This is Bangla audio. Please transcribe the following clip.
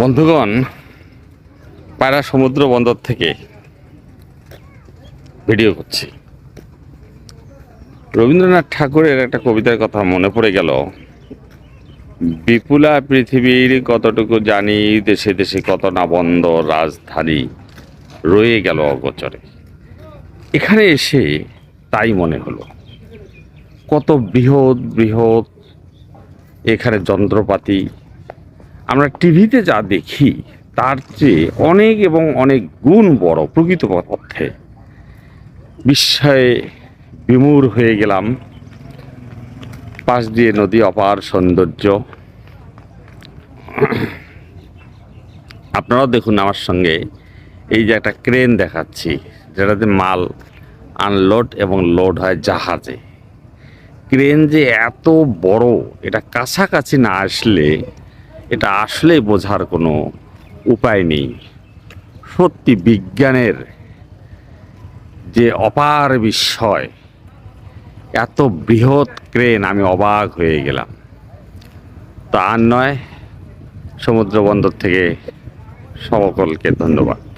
বন্ধুগণ পায়রা সমুদ্র বন্দর থেকে ভিডিও করছি। রবীন্দ্রনাথ ঠাকুরের একটা কবিতার কথা মনে পড়ে গেল, বিপুলা পৃথিবীর কতটুকু জানি, দেশে দেশে কত না বন্দর রাজধানী রয়ে গেল অগোচরে। এখানে এসে তাই মনে হলো, কত বৃহৎ বৃহৎ এখানে যন্ত্রপাতি আমরা টিভিতে যা দেখি, তার চেয়ে অনেক এবং অনেক গুণ বড় প্রকৃত অর্থে বিস্ময়ে বিমূর হয়ে গেলাম। পাশ দিয়ে নদী অপার সৌন্দর্য। আপনারাও দেখুন আমার সঙ্গে এই যে একটা ক্রেন দেখাচ্ছি, যেটাতে মাল আনলোড এবং লোড হয় জাহাজে। ক্রেন যে এত বড়, এটা কাছাকাছি না আসলে এটা আসলে বোঝার কোনো উপায় নেই। সত্যি বিজ্ঞানের যে অপার বিস্ময়, এত বৃহৎ ক্রেন আমি অবাক হয়ে গেলাম। তা আর নয়, সমুদ্রবন্দর থেকে সকলকে ধন্যবাদ।